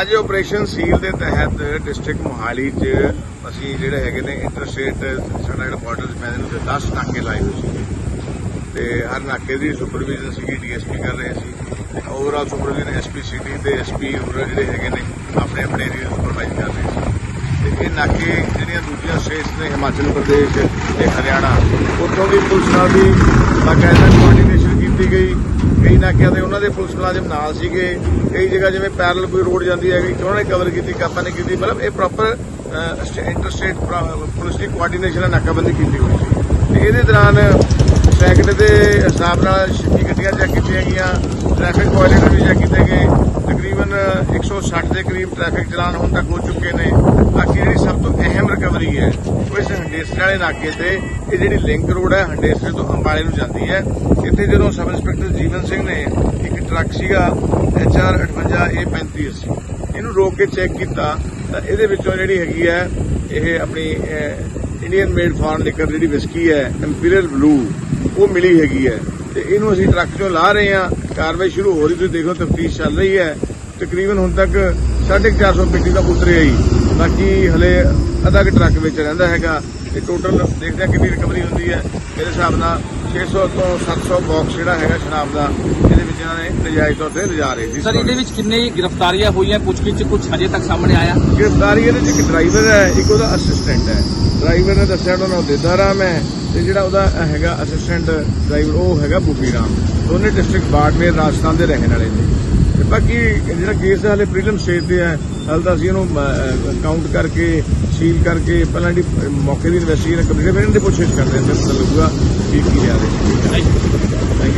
ਅੱਜ ਆਪਰੇਸ਼ਨ ਸੀਲ ਦੇ ਤਹਿਤ ਡਿਸਟ੍ਰਿਕਟ ਮੋਹਾਲੀ 'ਚ ਅਸੀਂ ਜਿਹੜੇ ਹੈਗੇ ਨੇ ਇੰਟਰਸਟੇਟ ਸਾਡਾ ਜਿਹੜਾ ਬਾਰਡਰ ਪੈਂਦੇ ਨੇ ਉੱਤੇ 10 ਨਾਕੇ ਲਾਏ ਹੋਏ ਸੀ ਤੇ ਹਰ ਨਾਕੇ ਦੀ ਸੁਪਰਵਿਜ਼ਨ ਸੀਗੀ ਡੀਐਸਪੀ ਕਰ ਰਹੇ ਸੀ। ਓਵਰਆਲ ਸੁਪਰਵਿਜ਼ਨ ਐਸਪੀ ਸਿਟੀ ਤੇ ਐਸਪੀ ਰੂਰਲ ਜਿਹੜੇ ਹੈਗੇ ਨੇ, ਆਪਣੇ ਆਪਣੇ ਏਰੀਆ ਸੁਪਰਵਾਈਜ਼ ਕਰ ਰਹੇ ਸੀ। ਤੇ ਇਹ ਨਾਕੇ ਜਿਹੜੀਆਂ ਦੂਜੀਆਂ ਸਟੇਟਸ ਨੇ, ਹਿਮਾਚਲ ਪ੍ਰਦੇਸ਼ ਤੇ ਹਰਿਆਣਾ, ਉੱਥੋਂ ਦੀ ਪੁਲਿਸ ਨਾਲ ਵੀ ਬਾਕਾਇਦਾ ਕੋਆਰਡੀਨੇਸ਼ਨ ਕੀਤੀ ਗਈ। ਕਈ ਨਾਕਿਆਂ ਤੇ ਉਹਨਾਂ ਦੇ ਪੁਲਿਸ ਮੁਲਾਜ਼ਮ ਨਾਲ ਸੀਗੇ। ਕਈ ਜਗ੍ਹਾ ਜਿਵੇਂ ਪੈਰਲ ਕੋਈ ਰੋਡ ਜਾਂਦੀ ਹੈਗੀ ਕਿ ਉਹਨਾਂ ਨੇ ਕਵਰ ਕੀਤੀ, ਕਾਪਾ ਨੇ ਕੀਤੀ, ਮਤਲਬ ਇਹ ਪ੍ਰੋਪਰ ਇੰਟਰਸਟੇਟ ਪੁਲਿਸ ਦੀ ਕੋਆਰਡੀਨੇਸ਼ਨ ਨਾਲ ਨਾਕਾਬੰਦੀ ਕੀਤੀ ਹੋਈ ਸੀ। ਤੇ ਇਹਦੇ ਦੌਰਾਨ ਸੈਕਿੰਡ ਦੇ ਹਿਸਾਬ ਨਾਲ 26 ਗੱਡੀਆਂ ਚੈੱਕ ਕੀਤੀਆਂ ਗਈਆਂ ਟ੍ਰੈਫਿਕ ਵਾਇਲੇਟਰ ਵੀ ਚੈੱਕ ਕੀਤੇ ਗਏ। ਤਕਰੀਬਨ 160 ਦੇ ਕਰੀਬ ਟ੍ਰੈਫਿਕ ਚਲਾਨ ਹੁਣ ਤੱਕ ਹੋ ਚੁੱਕੇ ਨੇ। ਬਾਕੀ ਜਿਹੜੀ ਸਭ ਤੋਂ ਅਹਿਮ ਰਿਕਵਰੀ ਹੈ ਹੰਡੇਸਰ ਵਾਲੇ ਨਾਕੇ ਤੇ ਇਹ ਜਿਹੜੀ ਲਿੰਕ ਰੋਡ ਹੈ, ਹੰਡੇਸਰ ਤੋਂ ਅੰਬਾਲੇ ਨੂੰ ਜਾਂਦੀ ਹੈ। ਇੱਥੇ ਜਦੋਂ ਸਬ ਇੰਸਪੈਕਟਰ ਜੀਵਨ ਸਿੰਘ ਨੇ ਇੱਕ ਟਰੱਕ ਸੀਗਾ HR 58 A3580 ਇਹਨੂੰ ਰੋਕ ਕੇ ਚੈੱਕ ਕੀਤਾ, ਤਾਂ ਇਹਦੇ ਵਿੱਚੋਂ ਜਿਹੜੀ ਹੈਗੀ ਹੈ, ਇਹ ਆਪਣੀ ਇੰਡੀਅਨ ਮੇਡ ਫਾਰਮ ਲਿਕਰ ਜਿਹੜੀ ਵਿਸਕੀ ਹੈ ਇੰਪੀਰੀਅਲ ਬਲੂ ਉਹ ਮਿਲੀ ਹੈਗੀ ਹੈ। ਤੇ ਇਹਨੂੰ ਅਸੀਂ ਟਰੱਕ ਚੋਂ ਲਾ ਰਹੇ ਹਾਂ। ਕਾਰਵਾਈ ਸ਼ੁਰੂ ਹੋ ਰਹੀ, ਤੁਸੀਂ ਦੇਖੋ ਤਫਤੀਸ਼ ਚੱਲ ਰਹੀ ਹੈ। ਤਕਰੀਬਨ ਹੁਣ ਤੱਕ 450 ਪੇਟੀ ਦਾ ਉਤਰਿਆ ਹੀ ਬਾਕੀ ਹਲੇ ਅੱਧਾ ਕੁ ਟਰੱਕ ਵਿੱਚ ਰਹਿੰਦਾ ਹੈਗਾ। ਤੇ ਟੋਟਲ ਦੇਖਦੇ ਹਾਂ ਕਿੰਨੀ ਰਿਕਵਰੀ ਹੁੰਦੀ ਹੈ। ਮੇਰੇ ਹਿਸਾਬ ਨਾਲ 600 ਤੋਂ 700 ਬਾਕਸ ਜਿਹੜਾ ਹੈਗਾ ਸ਼ਰਾਬ ਦਾ ਇਹਦੇ ਵਿੱਚ ਇਹਨਾਂ ਨੇ ਨਜਾਇਜ਼ ਤੌਰ ਤੇ ਲਿਜਾ ਰਹੇ ਸੀ। ਸਰ ਇਹਦੇ ਵਿੱਚ ਕਿੰਨੇ ਗ੍ਰਿਫਤਾਰੀਆਂ ਹੋਈਆਂ? ਪੁੱਛਗਿੱਛ ਕੁਝ ਹਜੇ ਤੱਕ ਸਾਹਮਣੇ ਆਇਆ? ਗ੍ਰਿਫਤਾਰੀ ਇਹਦੇ ਚ ਇੱਕ ਡਰਾਈਵਰ ਹੈ ਇੱਕ ਉਹਦਾ ਅਸਿਸਟੈਂਟ ਹੈ। ਡਰਾਈਵਰ ਨੇ ਦੱਸਿਆ ਉਹਨਾਂ ਨੂੰ ਦੇਦਾ ਰਾਮ ਹੈ ਤੇ ਜਿਹੜਾ ਉਹਦਾ ਹੈਗਾ ਅਸਿਸਟੈਂਟ ਡਰਾਈਵਰ ਉਹ ਹੈਗਾ ਬੂਬੀ ਰਾਮ। ਦੋਨੇ ਡਿਸਟ੍ਰਿਕਟ ਬਾੜਮੇਰ ਰਾਜਸਥਾਨ ਦੇ ਰਹਿਣ ਵਾਲੇ ਨੇ। ਤੇ ਬਾਕੀ ਜਿਹੜਾ ਕੇਸ ਹੈ ਹਲੇ ਪ੍ਰੀਲਮ ਸਟੇਜ ਤੇ ਹੈ। ਹਾਲੇ ਤਾਂ ਅਸੀਂ ਉਹਨੂੰ ਕਾਊਂਟ ਕਰਕੇ ਸੀਲ ਕਰਕੇ ਪਹਿਲਾਂ ਜਿਹੜੀ ਮੌਕੇ ਦੀ ਇਨਵੈਸਟੀਗੇਸ਼ਨ ਕੰਪਲੀਟ ਫਿਰ ਇਹਨਾਂ ਦੀ ਪੁੱਛਗਿੱਛ ਕਰਦੇ ਹਾਂ ਤੇ ਪਤਾ ਲੱਗੂਗਾ ਕੀ ਕੀ ਰਿਹਾ ਹੈ